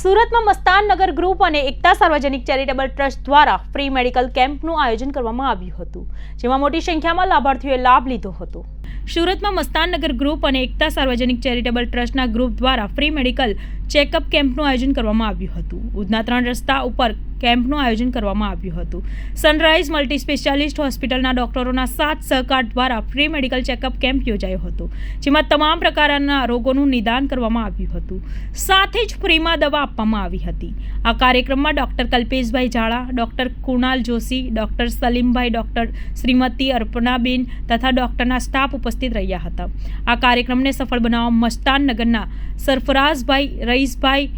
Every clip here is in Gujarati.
સુરતમાં મસ્તાન નગર ગ્રુપ અને એકતા સાર્વજનિક ચેરિટેબલ ટ્રસ્ટ દ્વારા ફ્રી મેડિકલ કેમ્પનું આયોજન કરવામાં આવ્યું હતું, જેમાં મોટી સંખ્યામાં લાભાર્થીઓએ લાભ લીધો હતો. સુરતમાં મસ્તાન નગર ગ્રુપ અને એકતા સાર્વજનિક ચેરિટેબલ ટ્રસ્ટના ગ્રુપ દ્વારા ફ્રી મેડિકલ ચેકઅપ કેમ્પનું આયોજન કરવામાં આવ્યું હતું. ઉધના ત્રણ રસ્તા ઉપર કેમ્પનું આયોજન કરવામાં આવ્યું હતું. સનરાઇઝ મલ્ટી સ્પેશિયાલિસ્ટ હોસ્પિટલના ડોક્ટરોના સાત સહકાર દ્વારા ફ્રી મેડિકલ ચેકઅપ કેમ્પ યોજાયો હતો, જેમાં તમામ પ્રકારના રોગોનું નિદાન કરવામાં આવ્યું હતું. સાથે જ ફ્રીમાં દવા આપવામાં આવી હતી. આ કાર્યક્રમમાં doctor Kalpeshbhai Jhada doctor Kunal Joshi, doctor Salimbhai, doctor Shrimati Arpanaben તથા ડૉક્ટરના સ્ટાફ ઉપસ્થિત રહ્યા હતા. આ કાર્યક્રમને સફળ બનાવવા મસ્તાન નગરના સરફરાઝભાઈ રઈસભાઈ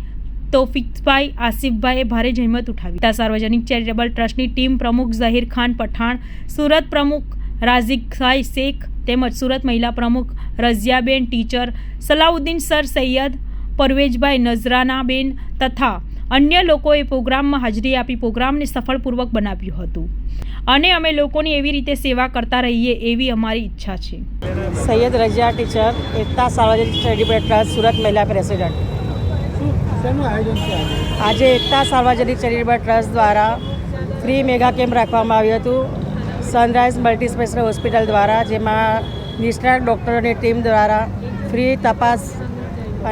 તોફિકભાઈ આસિફભાઈએ ભારે જહેમત ઉઠાવી. તા સાર્વજનિક ચેરિટેબલ ટ્રસ્ટની ટીમ પ્રમુખ ઝહીર ખાન પઠાણ, સુરત પ્રમુખ રાઝિકભાઈ શેખ તેમજ સુરત મહિલા પ્રમુખ રઝિયાબેન, ટીચર સલાઉદ્દીન સર સૈયદ પરવેજભાઈ નજરાનાબેન તથા અન્ય લોકોએ પ્રોગ્રામમાં હાજરી આપી પ્રોગ્રામને સફળપૂર્વક બનાવ્યું હતું. અને અમે લોકોની એવી રીતે સેવા કરતા રહીએ એવી અમારી ઈચ્છા છે. સૈયદ રજિયા ટીચર, એકતા સાર્વજનિક ટ્રસ્ટ, સુરત મહિલા પ્રેસિડન્ટ. આજે? એકતા સાર્વજનિક ચેરિટેબલ ટ્રસ્ટ દ્વારા ફ્રી મેગા કેમ્પ રાખવામાં આવ્યું હતું. સનરાઇઝ મલ્ટી સ્પેશિયલ હોસ્પિટલ દ્વારા, જેમાં નિષ્ણાત ડૉક્ટરોની ટીમ દ્વારા ફ્રી તપાસ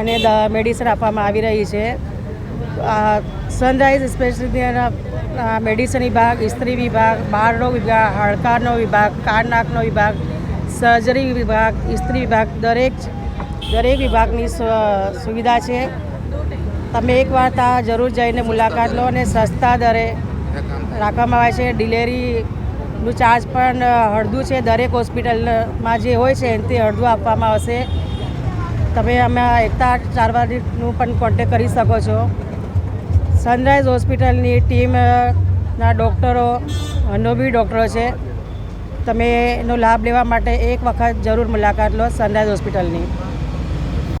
અને મેડિસિન આપવામાં આવી રહી છે. સનરાઇઝ સ્પેશિયલ મેડિસિન વિભાગ સ્ત્રી વિભાગ, બાળનો વિભાગ, હાડકાનો વિભાગ, કાન નાકનો વિભાગ, સર્જરી વિભાગ સ્ત્રી વિભાગ, દરેક દરેક વિભાગની સુવિધા છે. તમે એકવાર ત્યાં જરૂર જઈને મુલાકાત લો અને સસ્તા દરે રાખવામાં આવે છે. ડિલેવરીનું ચાર્જ પણ હળદું છે. દરેક હોસ્પિટલમાં જે હોય છે, એનાથી હળદું આપવામાં આવશે. તમે અમે એકતા સારવારનું પણ કોન્ટેક કરી શકો છો. સનરાઈઝ હોસ્પિટલની ટીમના ડૉક્ટરો અનુભવી ડૉક્ટરો છે. તમે એનો લાભ લેવા માટે એક વખત જરૂર મુલાકાત લો સનરાઈઝ હોસ્પિટલની